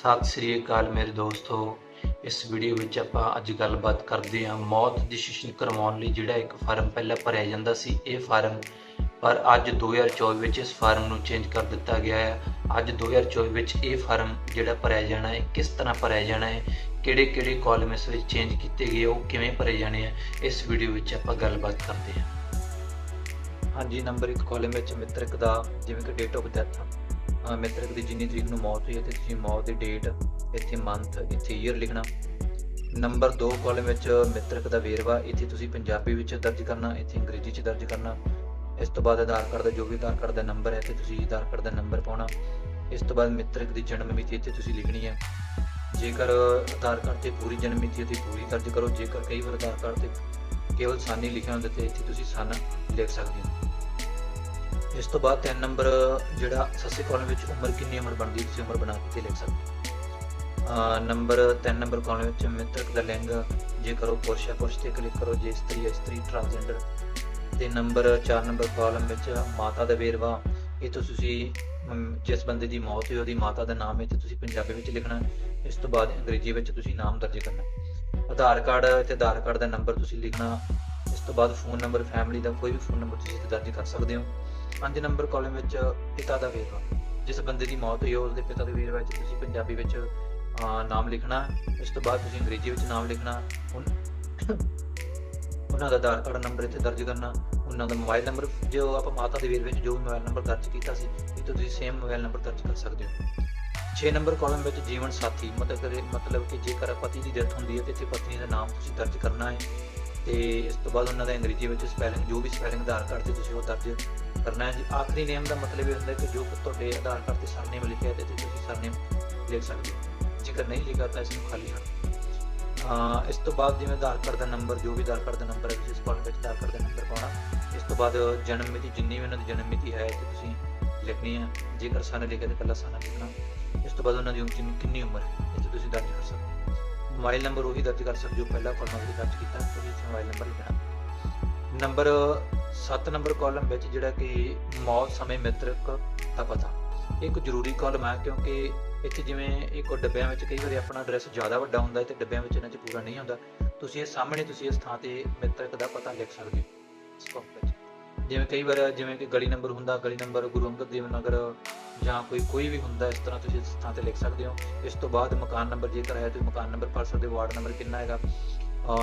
ਸਤਿ ਸ੍ਰੀ ਅਕਾਲ ਮੇਰੇ ਦੋਸਤੋ। ਇਸ ਵੀਡੀਓ ਵਿੱਚ ਆਪਾਂ ਅੱਜ ਗੱਲਬਾਤ ਕਰਦੇ ਹਾਂ ਮੌਤ ਦੀ ਰਜਿਸਟ੍ਰੇਸ਼ਨ ਕਰਵਾਉਣ ਲਈ ਜਿਹੜਾ ਇੱਕ ਫਾਰਮ ਪਹਿਲਾਂ ਭਰਿਆ ਜਾਂਦਾ ਸੀ, ਇਹ ਫਾਰਮ। ਪਰ ਅੱਜ 2024 ਵਿੱਚ ਇਸ ਫਾਰਮ ਨੂੰ ਚੇਂਜ ਕਰ ਦਿੱਤਾ ਗਿਆ ਹੈ। ਅੱਜ 2024 ਵਿੱਚ ਇਹ ਫਾਰਮ ਜਿਹੜਾ ਭਰਿਆ ਜਾਣਾ ਹੈ, ਕਿਸ ਤਰ੍ਹਾਂ ਭਰਿਆ ਜਾਣਾ ਹੈ ਕਿਹੜੇ ਕਿਹੜੇ ਕਾਲਮ ਇਸ ਵਿੱਚ ਚੇਂਜ ਕੀਤੇ ਗਏ, ਉਹ ਕਿਵੇਂ ਭਰੇ ਜਾਣੇ ਆ, ਇਸ ਵੀਡੀਓ ਵਿੱਚ ਆਪਾਂ ਗੱਲਬਾਤ ਕਰਦੇ ਹਾਂ। ਹਾਂਜੀ ਨੰਬਰ 1 ਕਾਲਮ ਵਿੱਚ ਮ੍ਰਿਤਕ ਦਾ, ਜਿਵੇਂ ਕਿ ਡੇਟ ਆਫ ਡੈਥ ਮਿੱਤਰਕ ਦੀ ਜਿੰਨੀ ਤਰੀਕ ਨੂੰ ਮੌਤ ਹੋਈ ਹੈ ਤੇ ਤੁਸੀਂ ਮੌਤ ਦੀ ਡੇਟ ਇੱਥੇ ਮੰਥ ਇੱਥੇ ਈਅਰ ਲਿਖਣਾ। ਨੰਬਰ 2 ਕਾਲਮ ਵਿੱਚ ਮ੍ਰਿਤਕ ਦਾ ਵੇਰਵਾ, ਇੱਥੇ ਤੁਸੀਂ ਪੰਜਾਬੀ ਵਿੱਚ ਦਰਜ ਕਰਨਾ, ਇੱਥੇ ਅੰਗਰੇਜ਼ੀ 'ਚ ਦਰਜ ਕਰਨਾ। ਇਸ ਤੋਂ ਬਾਅਦ ਆਧਾਰ ਕਾਰਡ ਦਾ, ਜੋ ਵੀ ਆਧਾਰ ਕਾਰਡ ਦਾ ਨੰਬਰ ਹੈ ਤੇ ਤੁਸੀਂ ਆਧਾਰ ਕਾਰਡ ਦਾ ਨੰਬਰ ਪਾਉਣਾ। ਇਸ ਤੋਂ ਬਾਅਦ ਮ੍ਰਿਤਕ ਦੀ ਜਨਮ ਮਿਤੀ ਇੱਥੇ ਤੁਸੀਂ ਲਿਖਣੀ ਹੈ। ਜੇਕਰ ਆਧਾਰ ਕਾਰਡ ਤੇ ਪੂਰੀ ਜਨਮ ਮਿਤੀ ਤੇ ਪੂਰੀ ਦਰਜ ਕਰੋ, ਜੇਕਰ ਕਈ ਵਾਰ ਆਧਾਰ ਕਾਰਡ ਤੇ ਕੇਵਲ ਸਾਨੀ ਲਿਖਿਆ ਹੁੰਦਾ ਤੇ ਇੱਥੇ ਤੁਸੀਂ ਸਨ ਲਿਖ ਸਕਦੇ ਹੋ। ਇਸ ਤੋਂ ਬਾਅਦ ਤਿੰਨ ਨੰਬਰ, ਜਿਹੜਾ ਸੱਸੇ ਕਾਲਮ ਵਿੱਚ ਉਮਰ ਕਿੰਨੀ ਉਮਰ ਬਣਦੀ ਤੁਸੀਂ ਉਮਰ ਬਣਾ ਕੇ ਲਿਖ ਸਕਦੇ ਹੋ। ਨੰਬਰ 3 ਨੰਬਰ ਕਾਲਮ ਵਿੱਚ ਮਿੱਤਰਕ ਦਾ ਲਿੰਗ, ਜੇ ਕਰੋ ਪੁਰਸ਼ ਹੈ ਪੁਰਸ਼ ਤੇ ਕਲਿੱਕ ਕਰੋ, ਜੇ ਇਸਤਰੀ ਹੈ ਇਸਤਰੀ ਟਰਾਂਸਜੈਂਡਰ ਤੇ ਨੰਬਰ 4 ਨੰਬਰ ਕਾਲਮ ਵਿੱਚ ਮਾਤਾ ਦਾ ਵੇਰਵਾ, ਇਹ ਤੋਂ ਤੁਸੀਂ ਜਿਸ ਬੰਦੇ ਦੀ ਮੌਤ ਹੋਈ, ਉਹਦੀ ਮਾਤਾ ਦਾ ਨਾਮ ਹੈ ਇੱਥੇ ਤੁਸੀਂ ਪੰਜਾਬੀ ਵਿੱਚ ਲਿਖਣਾ ਇਸ ਤੋਂ ਬਾਅਦ ਅੰਗਰੇਜ਼ੀ ਵਿੱਚ ਤੁਸੀਂ ਨਾਮ ਦਰਜ ਕਰਨਾ ਆਧਾਰ ਕਾਰਡ ਤੇ ਆਧਾਰ ਕਾਰਡ ਦਾ ਨੰਬਰ ਤੁਸੀਂ ਲਿਖਣਾ ਇਸ ਤੋਂ ਬਾਅਦ ਫੋਨ ਨੰਬਰ ਫੈਮਿਲੀ ਦਾ ਕੋਈ ਵੀ ਫੋਨ ਨੰਬਰ ਤੁਸੀਂ ਇੱਥੇ ਦਰਜ ਕਰ ਸਕਦੇ ਹੋ। 5 ਨੰਬਰ ਕਾਲਮ ਵਿੱਚ ਪਿਤਾ ਦਾ ਵੇਰਵਾ। ਜਿਸ ਬੰਦੇ ਦੀ ਮੌਤ ਹੋਈ ਉਸ ਦੇ ਪਿਤਾ ਦੇ ਵੇਰਵਾ ਵਿੱਚ ਤੁਸੀਂ ਪੰਜਾਬੀ ਵਿੱਚ ਨਾਮ ਲਿਖਣਾ ਇਸ ਤੋਂ ਬਾਅਦ ਤੁਸੀਂ ਅੰਗਰੇਜ਼ੀ ਵਿੱਚ ਨਾਮ ਲਿਖਣਾ ਉਹਨਾਂ ਦਾ ਆਧਾਰ ਕਾਰਡ ਨੰਬਰ ਇੱਥੇ ਦਰਜ ਕਰਨਾ, ਉਹਨਾਂ ਦਾ ਮੋਬਾਈਲ ਨੰਬਰ, ਜੋ ਆਪਾਂ ਮਾਤਾ ਦੇ ਵੇਰਵੇ ਵਿੱਚ ਜੋ ਵੀ ਮੋਬਾਈਲ ਨੰਬਰ ਦਰਜ ਕੀਤਾ ਸੀ, ਇਹ ਤੋਂ ਤੁਸੀਂ ਸੇਮ ਮੋਬਾਈਲ ਨੰਬਰ ਦਰਜ ਕਰ ਸਕਦੇ ਹੋ। 6 ਨੰਬਰ ਕਾਲਮ ਵਿੱਚ ਜੀਵਨ ਸਾਥੀ, ਮਤਲਬ ਮਤਲਬ ਕਿ ਜੇਕਰ ਪਤੀ ਦੀ ਡੈਥ ਹੁੰਦੀ ਹੈ, ਤੇ ਇੱਥੇ ਪਤਨੀ ਦਾ ਨਾਮ ਤੁਸੀਂ ਦਰਜ ਕਰਨਾ ਹੈ। ਤੇ ਇਸ ਤੋਂ ਬਾਅਦ ਉਹਨਾਂ ਦਾ ਅੰਗਰੇਜ਼ੀ ਵਿੱਚ ਸਪੈਲਿੰਗ ਜੋ ਵੀ ਸਪੈਲਿੰਗ ਆਧਾਰ ਕਾਰਡ ਤੇ ਤੁਸੀਂ ਉਹ ਦਰਜ ਕਰਨਾ ਹੈ ਜੀ। ਆਖਰੀ ਨੇਮ ਦਾ ਮਤਲਬ ਇਹ ਹੁੰਦਾ ਕਿ ਜੋ ਤੁਹਾਡੇ ਆਧਾਰ ਕਾਰਡ ਤੇ ਸਰਨੇਮ ਲਿਖਿਆ ਹੈ ਤੇ ਤੁਸੀਂ ਸਰਨੇਮ ਲਿਖ ਸਕਦੇ ਹੋ। ਜੇਕਰ ਨਹੀਂ ਲਿਖਿਆ ਤਾਂ ਇਸ ਨੂੰ ਖਾਲੀ ਛੱਡ ਇਸ ਤੋਂ ਬਾਅਦ ਜਿਵੇਂ ਆਧਾਰ ਕਾਰਡ ਦਾ ਨੰਬਰ ਜੋ ਵੀ ਆਧਾਰ ਕਾਰਡ ਦਾ ਨੰਬਰ ਹੈ, ਤੁਸੀਂ ਇਸ ਕਾਲਮ ਵਿੱਚ ਆਧਾਰ ਕਾਰਡ ਦਾ ਨੰਬਰ ਪਾਉਣਾ। ਇਸ ਤੋਂ ਬਾਅਦ ਜਨਮ ਮਿਤੀ, ਜਿੰਨੀ ਵੀ ਉਹਨਾਂ ਦੀ ਜਨਮ ਮਿਤੀ ਹੈ ਤੇ ਤੁਸੀਂ ਲਿਖਣੀ ਹੈ। ਜੇਕਰ ਸਨ ਲਿਖਿਆ ਤਾਂ ਪਹਿਲਾਂ ਸਨ ਲਿਖਣਾ। ਇਸ ਤੋਂ ਬਾਅਦ ਉਹਨਾਂ ਦੀ ਉਮਰ ਕਿੰਨੀ- ਕਿੰਨੀ ਉਮਰ ਹੈ ਇਹ ਤੁਸੀਂ ਦਰਜ ਕਰ ਸਕਦੇ ਹੋ। ਮੋਬਾਈਲ ਨੰਬਰ ਉਹੀ ਦਰਜ ਕਰ ਸਕਦੇ ਹੋ, ਪਹਿਲਾ ਕਾਲਮ ਵਿੱਚ ਦਰਜ ਕੀਤਾ, ਤੁਸੀਂ ਮੋਬਾਈਲ ਨੰਬਰ ਲਿਖਣਾ। ਨੰਬਰ 7 ਨੰਬਰ ਕਾਲਮ ਵਿੱਚ ਜਿਹੜਾ ਕਿ ਮੌਤ, ਸਮੇਂ ਮਿੱਤਰਕ ਦਾ ਪਤਾ। ਇੱਕ ਜ਼ਰੂਰੀ ਕਾਲਮ ਹੈ ਕਿਉਂਕਿ ਇੱਥੇ ਜਿਵੇਂ ਇੱਕ ਡੱਬਿਆਂ ਵਿੱਚ ਕਈ ਵਾਰੀ ਆਪਣਾ ਐਡਰੈਸ ਜ਼ਿਆਦਾ ਵੱਡਾ ਹੁੰਦਾ ਹੈ ਤੇ ਡੱਬਿਆਂ ਵਿੱਚ ਇਹਨਾਂ 'ਚ ਪੂਰਾ ਨਹੀਂ ਹੁੰਦਾ। ਤੁਸੀਂ ਇਹ ਸਾਹਮਣੇ, ਤੁਸੀਂ ਇਸ ਥਾਂ ਤੇ ਮਿੱਤਰਕ ਦਾ ਪਤਾ ਲਿਖ ਸਕਦੇ ਹੋ। ਜਿਵੇਂ ਕਈ ਵਾਰ ਜਿਵੇਂ ਕਿ ਗਲੀ ਨੰਬਰ ਹੁੰਦਾ, ਗਲੀ ਨੰਬਰ ਗੁਰੂ ਅੰਗਦ ਦੇਵ ਨਗਰ ਜਾਂ ਕੋਈ ਕੋਈ ਵੀ ਹੁੰਦਾ, ਇਸ ਤਰ੍ਹਾਂ ਤੁਸੀਂ ਇਸ ਥਾਂ ਤੇ ਲਿਖ ਸਕਦੇ ਹੋ। ਇਸ ਤੋਂ ਬਾਅਦ ਮਕਾਨ ਨੰਬਰ ਜੇਕਰ ਹੈ ਤੇ ਮਕਾਨ ਨੰਬਰ ਪੜ੍ਹ ਸਕਦੇ ਹੋ, ਵਾਰਡ ਨੰਬਰ ਕਿੰਨਾ ਹੈਗਾ।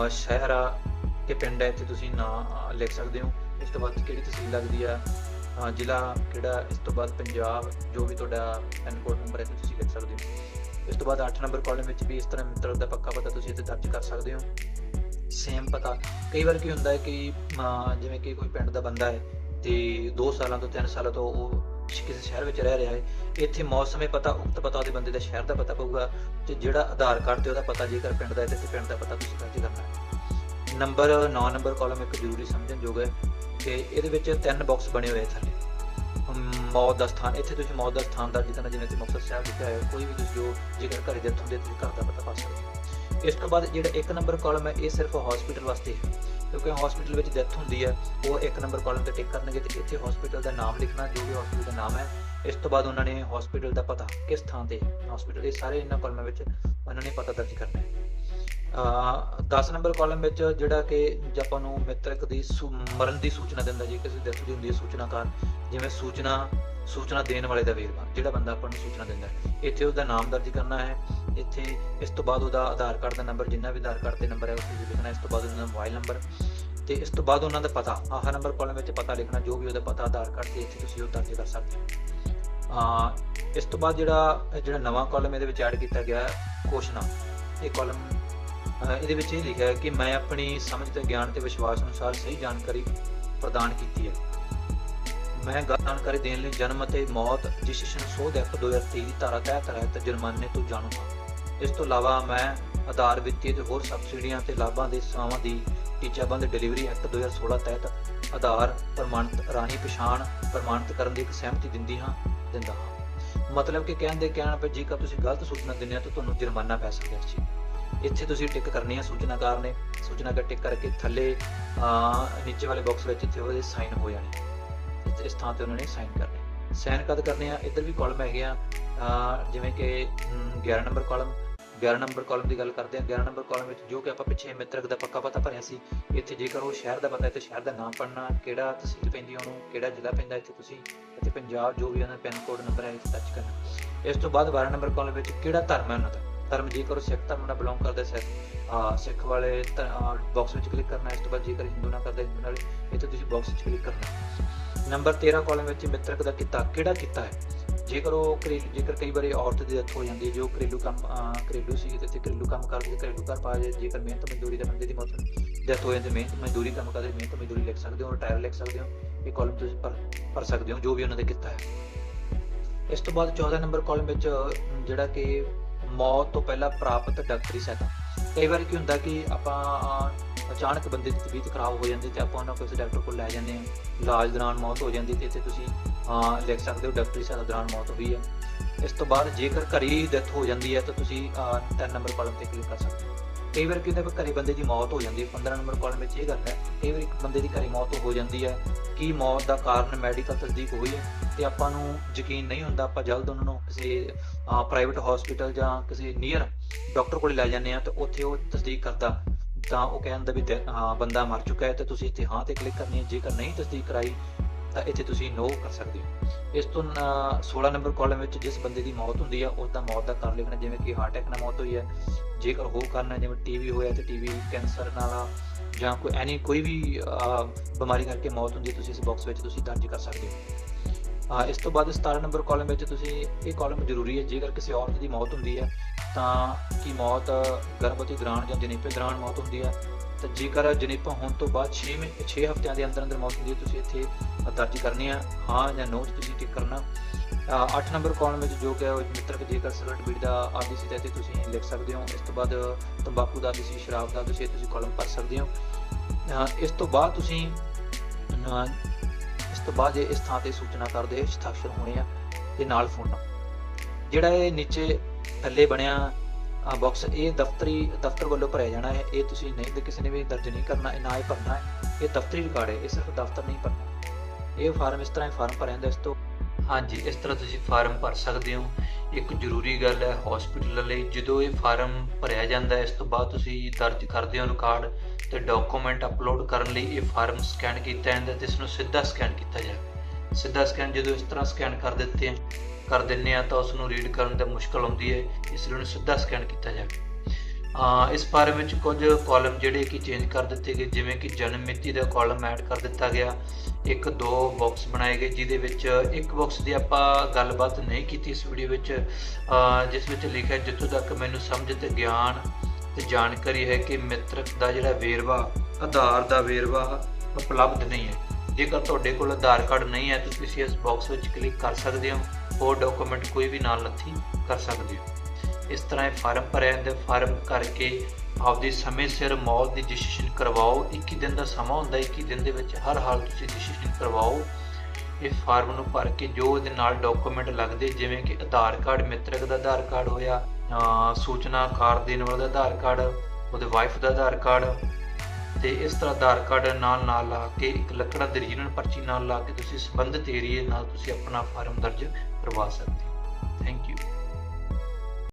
ਸ਼ਹਿਰ ਆ ਕਿ ਪਿੰਡ ਹੈ, ਇੱਥੇ ਤੁਸੀਂ ਨਾਂ ਲਿਖ ਸਕਦੇ ਹੋ। ਇਸ ਤੋਂ ਬਾਅਦ ਕਿਹੜੀ ਤਹਿਸੀਲ ਲੱਗਦੀ ਆ ਜ਼ਿਲ੍ਹਾ ਕਿਹੜਾ? ਇਸ ਤੋਂ ਬਾਅਦ ਪੰਜਾਬ, ਜੋ ਵੀ ਤੁਹਾਡਾ ਪਿੰਨ ਕੋਡ ਨੰਬਰ ਹੈ ਤੁਸੀਂ ਲਿਖ ਸਕਦੇ ਹੋ। ਇਸ ਤੋਂ ਬਾਅਦ 8 ਨੰਬਰ ਕਾਲਮ ਵਿੱਚ ਵੀ ਇਸ ਤਰ੍ਹਾਂ ਮਿੱਤਰ ਦਾ ਪੱਕਾ ਪਤਾ ਤੁਸੀਂ ਇੱਥੇ ਦਰਜ ਕਰ ਸਕਦੇ ਹੋ। ਸੇਮ ਪਤਾ। ਕਈ ਵਾਰ ਕੀ ਹੁੰਦਾ ਹੈ ਕਿ ਜਿਵੇਂ ਕਿ ਕੋਈ ਪਿੰਡ ਦਾ ਬੰਦਾ ਹੈ ਤੇ 2 ਸਾਲਾਂ ਤੋਂ 3 ਸਾਲਾਂ ਤੋਂ ਉਹ ਕਿਸੇ ਸ਼ਹਿਰ ਵਿੱਚ ਰਹਿ ਰਿਹਾ ਹੈ, ਇੱਥੇ ਮੌਸਮੇ ਪਤਾ, ਉਕਤ ਪਤਾ ਉਹਦੇ ਬੰਦੇ ਦਾ, ਸ਼ਹਿਰ ਦਾ ਪਤਾ ਪਊਗਾ ਤੇ ਜਿਹੜਾ ਆਧਾਰ ਕਾਰਡ ਤੇ ਉਹਦਾ ਪਤਾ ਜੇਕਰ ਪਿੰਡ ਦਾ ਹੈ ਤੇ ਪਿੰਡ ਦਾ ਪਤਾ ਤੁਸੀਂ ਦਰਜ ਕਰਨਾ ਹੈ। ਨੰਬਰ 9 ਨੰਬਰ ਕਾਲਮ ਇੱਕ ਜ਼ਰੂਰੀ ਸਮਝਣ ਯੋਗ ਹੈ ਕਿ ਇਹਦੇ ਵਿੱਚ ਤਿੰਨ ਬਾਕਸ ਬਣੇ ਹੋਏ ਆ ਥੱਲੇ। ਮੌਤ ਦਾ ਸਥਾਨ, ਇੱਥੇ ਤੁਸੀਂ ਮੌਤ ਦਾ ਸਥਾਨ ਦਰਜ ਕਰਨਾ, ਜਿਵੇਂ ਕਿ ਮੁਕਤਸਰ ਸਾਹਿਬ ਲਿਖਿਆ ਹੈ ਕੋਈ ਵੀ ਤੁਸੀਂ ਜੋ ਜੇਕਰ ਘਰੇ ਡੈਥ ਹੁੰਦੀ ਹੈ ਤੁਸੀਂ ਘਰ ਦਾ ਪਤਾ ਪਾ ਸਕਦੇ ਹੋ। ਇਸ ਤੋਂ ਬਾਅਦ ਜਿਹੜਾ ਇੱਕ ਨੰਬਰ ਕਾਲਮ ਹੈ, ਇਹ ਸਿਰਫ ਹਸਪੀਟਲ ਵਾਸਤੇ ਹੈ। ਕਿਉਂਕਿ ਹਸਪੀਟਲ ਵਿੱਚ ਡੈਥ ਹੁੰਦੀ ਹੈ, ਉਹ ਇੱਕ ਨੰਬਰ ਕਾਲਮ ਤੇ ਟਿਕ ਕਰਨਗੇ ਤੇ ਇੱਥੇ ਹਸਪੀਟਲ ਦਾ ਨਾਮ ਲਿਖਣਾ, ਜੋ ਵੀ ਹਸਪੀਟਲ ਦਾ ਨਾਮ ਹੈ, ਇਸ ਤੋਂ ਬਾਅਦ ਉਹਨਾਂ ਨੇ ਹਸਪੀਟਲ ਦਾ ਪਤਾ ਕਿਸ ਥਾਂ ਤੇ ਹਸਪੀਟਲ ਇਹ ਸਾਰੇ ਇਹਨਾਂ ਕਾਲਮਾਂ ਵਿੱਚ ਉਹਨਾਂ ਨੇ ਪਤਾ ਦਰਜ ਕਰਨਾ ਹੈ। ਅ 10 ਨੰਬਰ ਕਾਲਮ ਵਿੱਚ ਜਿਹੜਾ ਕਿ ਆਪਾਂ ਨੂੰ ਮ੍ਰਿਤਕ ਦੀ ਸੁ- ਮਰਨ ਦੀ ਸੂਚਨਾ ਦਿੰਦਾ, ਜੇ ਕਿਸੇ ਡੈਥ ਦੀ ਹੁੰਦੀ ਹੈ ਸੂਚਨਾਕਾਰ ਜਿਵੇਂ ਸੂਚਨਾ ਸੂਚਨਾ ਦੇਣ ਵਾਲੇ ਦਾ ਵੇਰਵਾ, ਜਿਹੜਾ ਬੰਦਾ ਆਪਾਂ ਨੂੰ ਸੂਚਨਾ ਦਿੰਦਾ ਹੈ, ਇੱਥੇ ਉਹਦਾ ਨਾਮ ਦਰਜ ਕਰਨਾ ਹੈ ਇੱਥੇ ਇਸ ਤੋਂ ਬਾਅਦ ਉਹਦਾ ਆਧਾਰ ਕਾਰਡ ਦਾ ਨੰਬਰ ਜਿੰਨਾ ਵੀ ਆਧਾਰ ਕਾਰਡ ਤੇ ਨੰਬਰ ਹੈ, ਉਹ ਤੁਸੀਂ ਲਿਖਣਾ, ਇਸ ਤੋਂ ਬਾਅਦ ਉਹਦਾ ਮੋਬਾਈਲ ਨੰਬਰ ਤੇ ਇਸ ਤੋਂ ਬਾਅਦ ਉਹਨਾਂ ਦਾ ਪਤਾ ਆਖਰ ਨੰਬਰ ਕਾਲਮ ਵਿੱਚ ਪਤਾ ਲਿਖਣਾ, ਜੋ ਵੀ ਉਹਦਾ ਪਤਾ ਆਧਾਰ ਕਾਰਡ ਤੇ ਇੱਥੇ ਤੁਸੀਂ ਉਹ ਦਰਜ ਕਰ ਸਕਦੇ ਹੋ। ਆ ਇਸ ਤੋਂ ਬਾਅਦ ਜਿਹੜਾ ਜਿਹੜਾ ਨਵਾਂ ਕਾਲਮ ਇਹਦੇ ਵਿੱਚ ਐਡ ਕੀਤਾ ਗਿਆ ਹੈ, ਕੋਸ਼ਨਾ। ਇਹ ਕਾਲਮ ਇਹਦੇ ਵਿੱਚ ਇਹ ਲਿਖਿਆ ਹੈ ਕਿ ਮੈਂ ਆਪਣੀ ਸਮਝ ਤੇ ਗਿਆਨ ਤੇ ਵਿਸ਼ਵਾਸ ਅਨੁਸਾਰ ਸਹੀ ਜਾਣਕਾਰੀ ਪ੍ਰਦਾਨ ਕੀਤੀ ਹੈ। ਮੈਂ ਗਲਤ ਜਾਣਕਾਰੀ ਦੇਣ ਲਈ ਜਨਮ ਅਤੇ ਮੌਤ ਰਜਿਸਟ੍ਰੇਸ਼ਨ ਸੋਧ ਐਕਟ 2023 ਦੀ ਧਾਰਾ ਤਹਿਤ ਰਹਿਤ ਜੁਰਮਾਨੇ ਤੋਂ ਜਾਣੂ ਹਾਂ ਇਸ ਤੋਂ ਇਲਾਵਾ ਮੈਂ ਆਧਾਰ ਵਿੱਤੀ ਤੇ ਹੋਰ ਸਬਸਿਡੀਆਂ ਤੇ ਲਾਭਾਂ ਦੇ ਸੇਵਾਵਾਂ ਦੀ ਟੀਚਾਬੰਦ ਡਿਲੀਵਰੀ ਐਕਟ 2016 ਤਹਿਤ ਆਧਾਰ ਪ੍ਰਮਾਣਿਤ ਰਾਹੀਂ ਪਛਾਣ ਪ੍ਰਮਾਣਿਤ ਕਰਨ ਦੀ ਇੱਕ ਸਹਿਮਤੀ ਦਿੰਦੀ ਹਾਂ ਦਿੰਦਾ ਹਾਂ। ਮਤਲਬ ਕਿ ਕਹਿਣ ਦੇ ਕਹਿਣ ਪਰ ਜੇਕਰ ਤੁਸੀਂ ਗਲਤ ਸੂਚਨਾ ਦਿੰਦੇ ਹੋ ਤਾਂ ਤੁਹਾਨੂੰ ਜੁਰਮਾਨਾ ਪੈ ਸਕਦਾ ਹੈ ਇੱਥੇ ਤੁਸੀਂ ਟਿਕ ਕਰਨੀ ਹੈ ਸੂਚਨਾਕਾਰ ਨੇ ਸੂਚਨਾਕਾਰ ਦਾ ਟਿਕ ਕਰਕੇ ਥੱਲੇ ਨੀਚੇ ਵਾਲੇ ਬਾਕਸ ਵਿੱਚ ਇੱਥੇ ਉਹਦੇ ਸਾਈਨ ਹੋ ਜਾਣੇ। ਇਸ- ਥਾਂ ਤੇ ਉਹਨਾਂ ਨੇ ਸਾਈਨ ਕਰਨੇ। ਸਾਈਨ ਕਦ ਕਰਨੇ ਆ? ਇੱਧਰ ਵੀ ਕਾਲਮ ਹੈਗੇ ਆ ਜਿਵੇਂ ਕਿ ਅਮ, 11 ਨੰਬਰ ਕਾਲਮ 11 ਨੰਬਰ ਕਾਲਮ ਦੀ ਗੱਲ ਕਰਦੇ ਹਾਂ। 11 ਨੰਬਰ ਕਾਲਮ ਵਿੱਚ ਜੋ ਕਿ ਆਪਾਂ ਪਿੱਛੇ ਮਿੱਤਰਕ ਦਾ ਪੱਕਾ ਪਤਾ ਭਰਿਆ ਸੀ, ਇੱਥੇ ਜੇਕਰ ਉਹ ਸ਼ਹਿਰ ਦਾ ਪਤਾ ਹੈ, ਤੇ ਸ਼ਹਿਰ ਦਾ ਨਾਮ ਪੜਨਾ ਕਿਹੜਾ ਤਹਿਸੀਲ ਪੈਂਦੀ ਹੈ ਉਹਨੂੰ, ਕਿਹੜਾ ਜ਼ਿਲ੍ਹਾ ਪੈਂਦਾ ਇੱਥੇ ਤੁਸੀਂ, ਇੱਥੇ ਪੰਜਾਬ ਜੋ ਵੀ ਉਹਨਾਂ ਦਾ ਪਿੰਨ ਕੋਡ ਨੰਬਰ ਹੈ, ਇੱਥੇ ਟੱਚ ਕਰਨਾ। ਇਸ ਤੋਂ ਬਾਅਦ 12 ਨੰਬਰ ਕਾਲਮ ਵਿੱਚ ਕਿਹੜਾ ਧਰਮ ਹੈ ਉਹਨਾਂ ਦਾ? ਧਰਮ ਜੇਕਰ ਉਹ ਸਿੱਖ ਧਰਮ ਨਾਲ ਬਿਲੋਂਗ ਕਰਦਾ ਸਿੱਖ ਸਿੱਖ ਵਾਲੇ ਬਾਕਸ ਵਿੱਚ ਕਲਿੱਕ ਕਰਨਾ, ਇਸ ਤੋਂ ਬਾਅਦ ਜੇਕਰ ਹਿੰਦੂ ਨਾਲ ਕਰਦਾ, ਹਿੰਦੂ ਨਾਲ ਇੱਥੇ ਤੁਸੀਂ ਬਾਕਸ ਵਿੱਚ ਕਲਿੱਕ ਕਰਨਾ। ਨੰਬਰ 13 ਕਾਲਮ ਵਿੱਚ ਮਿੱਤਰਕ ਦਾ ਕਿੱਤਾ, ਕਿਹੜਾ ਕਿੱਤਾ ਹੈ? ਜੇਕਰ ਉਹ ਘਰੇਲੂ, ਜੇਕਰ ਕਈ ਵਾਰੀ ਔਰਤ ਦੀ ਡੈਥ ਹੋ ਜਾਂਦੀ ਹੈ, ਜੋ ਘਰੇਲੂ ਕੰਮ ਘਰੇਲੂ ਸੀ ਤੇ ਘਰੇਲੂ ਕੰਮ ਕਰਦੀ ਹੈ ਘਰੇਲੂ ਘਰ ਪਾ ਜੇਕਰ ਮਿਹਨਤ ਮਜ਼ਦੂਰੀ ਦਾ ਬੰਦੇ ਦੀ ਮੌਤ ਡੈਥ ਹੋ ਜਾਂਦੀ, ਮਿਹਨਤ ਮਜ਼ਦੂਰੀ ਕੰਮ ਕਰਦੇ, ਮਿਹਨਤ ਮਜ਼ਦੂਰੀ ਲਿਖ ਸਕਦੇ ਹੋ ਰਿਟਾਇਰ ਲਿਖ ਸਕਦੇ ਹੋ, ਇਹ ਕਾਲਮ ਤੁਸੀਂ ਭਰ ਭਰ ਸਕਦੇ ਹੋ, ਜੋ ਵੀ ਉਹਨਾਂ ਦੇ ਕੀਤਾ ਹੈ। ਇਸ ਤੋਂ ਬਾਅਦ 14 ਨੰਬਰ ਕਾਲਮ ਵਿੱਚ ਜਿਹੜਾ ਕਿ ਮੌਤ ਤੋਂ ਪਹਿਲਾਂ ਪ੍ਰਾਪਤ ਡਾਕਟਰੀ ਸਹਾਇਤਾ ਕਈ ਵਾਰ ਕੀ ਹੁੰਦਾ ਕਿ ਆਪਾਂ ਅਚਾਨਕ ਬੰਦੇ ਦੀ ਤਬੀਅਤ ਖਰਾਬ ਹੋ ਜਾਂਦੀ ਤੇ ਆਪਾਂ ਉਹਨਾਂ ਕੋਲ ਡਾਕਟਰ ਕੋਲ ਲੈ ਜਾਂਦੇ ਹਾਂ। ਇਲਾਜ ਦੌਰਾਨ ਮੌਤ ਹੋ ਜਾਂਦੀ ਤੇ ਇੱਥੇ ਤੁਸੀਂ ਲਿਖ ਸਕਦੇ ਹੋ ਡਾਕਟਰੀ ਸਹਾਇਤਾ ਦੌਰਾਨ ਮੌਤ ਹੋਈ ਹੈ। ਇਸ ਤੋਂ ਬਾਅਦ ਜੇਕਰ ਘਰੇ ਹੀ ਡੈਥ ਹੋ ਜਾਂਦੀ ਹੈ ਤਾਂ ਤੁਸੀਂ 3 ਨੰਬਰ ਕਾਲਮ ਤੇ ਕਲਿੱਕ ਕਰ ਸਕਦੇ ਹੋ। ਕਈ ਵਾਰ ਕੀ ਘਰੇ ਬੰਦੇ ਦੀ ਮੌਤ ਹੋ ਜਾਂਦੀ ਹੈ 15 ਨੰਬਰ ਕਾਲਮ ਵਿੱਚ ਇਹ ਗੱਲ ਹੈ, ਕਈ ਵਾਰ ਇੱਕ ਬੰਦੇ ਦੀ ਘਰੇ ਮੌਤ ਹੋ ਜਾਂਦੀ ਹੈ, ਕੀ ਮੌਤ ਦਾ ਕਾਰਨ ਮੈਡੀਕਲ ਤਸਦੀਕ ਹੋਈ ਹੈ ਤੇ ਆਪਾਂ ਨੂੰ ਯਕੀਨ ਨਹੀਂ ਹੁੰਦਾ, ਆਪਾਂ ਜਲਦ ਉਹਨਾਂ ਨੂੰ ਕਿਸੇ ਪ੍ਰਾਈਵੇਟ ਹਸਪੀਟਲ ਜਾਂ ਕਿਸੇ ਨੀਅਰ ਡਾਕਟਰ ਕੋਲ ਲੈ ਜਾਂਦੇ ਆ ਤੇ ਉੱਥੇ ਉਹ ਤਸਦੀਕ ਕਰਦਾ। ਤਾਂ ਉਹ ਕਹਿੰਦਾ ਵੀ ਬੰਦਾ ਮਰ ਚੁੱਕਾ ਹੈ ਤੇ ਤੁਸੀਂ ਇੱਥੇ ਹਾਂ ਤੇ ਕਲਿੱਕ ਕਰਨੀ ਹੈ, ਜੇਕਰ ਨਹੀਂ ਤਸਦੀਕ ਕਰਾਈ ਤਾਂ ਇੱਥੇ ਤੁਸੀਂ ਨੋ ਕਰ ਸਕਦੇ ਹੋ। ਇਸ ਤੋਂ ਨ- 16 ਨੰਬਰ ਕਾਲਮ ਵਿੱਚ ਜਿਸ ਬੰਦੇ ਦੀ ਮੌਤ ਹੁੰਦੀ ਹੈ ਉਸ ਦਾ ਮੌਤ ਦਾ ਕਾਰਨ ਲਿਖਣਾ, ਜਿਵੇਂ ਕਿ ਹਾਰਟ ਅਟੈਕ ਨਾਲ ਮੌਤ ਹੋਈ ਹੈ ਜੇਕਰ ਹੋ ਕਰਨਾ ਜਿਵੇਂ ਟੀਵੀ ਹੋਇਆ ਤੇ ਟੀਵੀ ਕੈਂਸਰ ਨਾਲ ਜਾਂ ਕੋਈ ਐਨੀ, ਕੋਈ ਵੀ ਬਿਮਾਰੀ ਕਰਕੇ ਮੌਤ ਹੁੰਦੀ ਹੈ ਤੁਸੀਂ ਇਸ ਬਾਕਸ ਵਿੱਚ ਤੁਸੀਂ ਦਰਜ ਕਰ ਸਕਦੇ ਹੋ। ਇਸ ਤੋਂ ਬਾਅਦ 17 ਨੰਬਰ ਕਾਲਮ ਵਿੱਚ ਤੁਸੀਂ, ਇਹ ਕਾਲਮ ਜ਼ਰੂਰੀ ਹੈ ਜੇਕਰ ਕਿਸੇ ਔਰਤ ਦੀ ਮੌਤ ਹੁੰਦੀ ਹੈ ਤਾਂ ਕਿ ਮੌਤ ਗਰਭਵਤੀ ਦੌਰਾਨ ਜਾਂ ਜਨੇਪੇ ਦੌਰਾਨ ਮੌਤ ਹੁੰਦੀ ਹੈ ਤਾਂ ਜੇਕਰ ਜਨੇਪਾ ਹੋਣ ਤੋਂ ਬਾਅਦ 6 ਮਹੀਨੇ 6 ਹਫ਼ਤਿਆਂ ਦੇ ਅੰਦਰ ਅੰਦਰ ਮੌਤ ਹੁੰਦੀ ਹੈ, ਤੁਸੀਂ ਇੱਥੇ ਦਰਜ ਕਰਨੀ ਆ। ਹਾਂ ਜਾਂ ਨੋ 'ਚ ਤੁਸੀਂ ਟਿਕ ਕਰਨਾ। 8 ਨੰਬਰ ਕਾਲਮ ਵਿੱਚ ਜੋ ਕਿ ਹੈ ਉਹ ਮਿੱਤਰਕ ਜੇਕਰ ਸਿਗਰਟ ਬੀੜ ਦਾ ਆਦੀ ਸੀ, ਤਾਂ ਤੁਸੀਂ ਲਿਖ ਸਕਦੇ ਹੋ। ਇਸ ਤੋਂ ਬਾਅਦ ਤੰਬਾਕੂ ਦਾ ਆਦੀ ਸੀ, ਸ਼ਰਾਬ ਦਾ ਤੁਸੀਂ ਤੁਸੀਂ ਕਾਲਮ ਭਰ ਸਕਦੇ ਹੋ। ਇਸ ਤੋਂ ਬਾਅਦ ਤੁਸੀਂ ਇਸ ਤੋਂ ਬਾਅਦ ਇਹ ਇਸ ਥਾਂ ਤੇ ਸੂਚਨਾ ਕਰਦੇ ਹਸਤਾਖਰ ਹੋਣੇ ਆ, ਤੇ ਨਾਲ ਫੋਨ ਨੰਬਰ ਜਿਹੜਾ ਇਹ ਨੀਚੇ ਥੱਲੇ ਬਣਿਆ ਬਾਕਸ ਇਹ ਦਫ਼ਤਰੀ, ਦਫ਼ਤਰ ਵੱਲੋਂ ਭਰਿਆ ਜਾਣਾ ਹੈ। ਇਹ ਤੁਸੀਂ ਨਹੀਂ ਤੇ ਕਿਸੇ ਨੇ ਵੀ ਦਰਜ ਨਹੀਂ ਕਰਨਾ, ਇਹ ਨਾ ਹੀ ਭਰਨਾ ਹੈ। ਇਹ ਦਫ਼ਤਰੀ ਰਿਕਾਰਡ ਹੈ, ਇਹ ਸਿਰਫ ਦਫ਼ਤਰ ਨਹੀਂ ਭਰਨਾ। ਇਹ ਫਾਰਮ ਇਸ ਤਰ੍ਹਾਂ ਹੀ ਫਾਰਮ ਭਰਿਆ ਜਾਂਦਾ ਇਸ ਤੋਂ। ਹਾਂਜੀ, ਇਸ ਤਰ੍ਹਾਂ ਤੁਸੀਂ ਫਾਰਮ ਭਰ ਸਕਦੇ ਹੋ। ਇੱਕ ਜ਼ਰੂਰੀ ਗੱਲ ਹੈ ਹਸਪੀਟਲ ਲਈ, ਜਦੋਂ ਇਹ ਫਾਰਮ ਭਰਿਆ ਜਾਂਦਾ ਹੈ, ਇਸ ਤੋਂ ਬਾਅਦ ਤੁਸੀਂ ਦਰਜ ਕਰਦੇ ਹੋ ਰਿਕਾਰਡ ਤੇ ਡਾਕੂਮੈਂਟ ਅਪਲੋਡ ਕਰਨ ਲਈ ਇਹ ਫਾਰਮ ਸਕੈਨ ਕੀਤਾ ਜਾਂਦਾ ਤੇ ਇਸ ਨੂੰ ਸਿੱਧਾ ਸਕੈਨ ਕੀਤਾ ਜਾਵੇ। ਸਿੱਧਾ ਸਕੈਨ ਜਦੋਂ ਇਸ ਤਰ੍ਹਾਂ ਸਕੈਨ ਕਰ ਦਿੱਤੇ ਕਰ ਦਿੰਨੇ ਆ ਤਾਂ ਉਸ ਨੂੰ ਰੀਡ ਕਰਨ ਦਾ ਮੁਸ਼ਕਲ ਆਉਂਦੀ ਹੈ, ਇਸ ਲਈ ਉਹਨੂੰ ਸਿੱਧਾ ਸਕੈਨ ਕੀਤਾ ਜਾਵੇ ਆ ਇਸ ਬਾਰੇ ਵਿੱਚ ਕੁਝ ਕਾਲਮ ਜਿਹੜੇ ਕਿ ਚੇਂਜ ਕਰ ਦਿੱਤੇ ਗਏ, ਜਿਵੇਂ ਕਿ ਜਨਮ ਮਿਤੀ ਦਾ ਕਾਲਮ ਐਡ ਕਰ ਦਿੱਤਾ ਗਿਆ। ਇੱਕ, ਦੋ ਬਾਕਸ ਬਣਾਏ ਗਏ, ਜਿਹਦੇ ਵਿੱਚ ਇੱਕ ਬਾਕਸ ਦੀ ਆਪਾਂ ਗੱਲਬਾਤ ਨਹੀਂ ਕੀਤੀ ਇਸ ਵੀਡੀਓ ਵਿੱਚ। ਜਿਸ ਵਿੱਚ ਲਿਖਿਆ ਜਿੱਥੋਂ ਤੱਕ ਮੈਨੂੰ ਸਮਝ ਤੇ ਗਿਆਨ ਤੇ ਜਾਣਕਾਰੀ ਹੈ ਕਿ ਮਿੱਤਰਕ ਦਾ ਜਿਹੜਾ ਵੇਰਵਾ, ਆਧਾਰ ਦਾ ਵੇਰਵਾ ਉਪਲਬਧ ਨਹੀਂ ਹੈ। ਜੇਕਰ ਤੁਹਾਡੇ ਕੋਲ ਆਧਾਰ ਕਾਰਡ ਨਹੀਂ ਹੈ, ਤਾਂ ਤੁਸੀਂ ਇਸ ਬਾਕਸ ਵਿੱਚ ਕਲਿੱਕ ਕਰ ਸਕਦੇ ਹੋ। ਹੋਰ ਡਾਕੂਮੈਂਟ ਕੋਈ ਵੀ ਨਾਲ ਨੱਥੀ ਕਰ ਸਕਦੇ ਹੋ। ਇਸ ਤਰ੍ਹਾਂ ਇਹ ਫਾਰਮ ਭਰਿਆ ਜਾਂਦਾ ਹੈ। ਫਾਰਮ ਕਰਕੇ ਆਪਦੀ ਸਮੇਂ ਸਿਰ ਮੌਤ ਦੀ ਰਜਿਸਟ੍ਰੇਸ਼ਨ ਕਰਵਾਓ। 21 ਦਿਨ ਦਾ ਸਮਾਂ ਹੁੰਦਾ ਹੈ। 21 ਦਿਨ ਦੇ ਵਿੱਚ ਹਰ ਹਾਲ ਤੁਸੀਂ ਰਜਿਸਟ੍ਰੇਸ਼ਨ ਕਰਵਾਓ। ਇਸ ਫਾਰਮ ਨੂੰ ਭਰ ਕੇ ਜੋ ਉਹਦੇ ਨਾਲ ਡਾਕੂਮੈਂਟ ਲੱਗਦੇ, ਜਿਵੇਂ ਕਿ ਆਧਾਰ ਕਾਰਡ, ਮਿੱਤਰਕ ਦਾ ਆਧਾਰ ਕਾਰਡ ਹੋਇਆ ਸੂਚਨਾ ਕਾਰਡ ਦੇਣ ਵਾਲਾ ਦਾ ਆਧਾਰ ਕਾਰਡ, ਉਹਦੇ ਵਾਈਫ ਦਾ ਆਧਾਰ ਕਾਰਡ ਤੇ ਇਸ ਤਰ੍ਹਾਂ ਆਧਾਰ ਕਾਰਡ ਨਾਲ ਨਾਲ ਲਾ ਕੇ ਇੱਕ ਲੱਕੜਾਂ ਦੀ ਰੀਜਨਲ ਪਰਚੀ ਨਾਲ ਲਾ ਕੇ ਤੁਸੀਂ ਸੰਬੰਧਿਤ ਏਰੀਏ ਨਾਲ ਤੁਸੀਂ ਆਪਣਾ ਫਾਰਮ ਦਰਜ ਕਰਵਾ ਸਕਦੇ। Thank you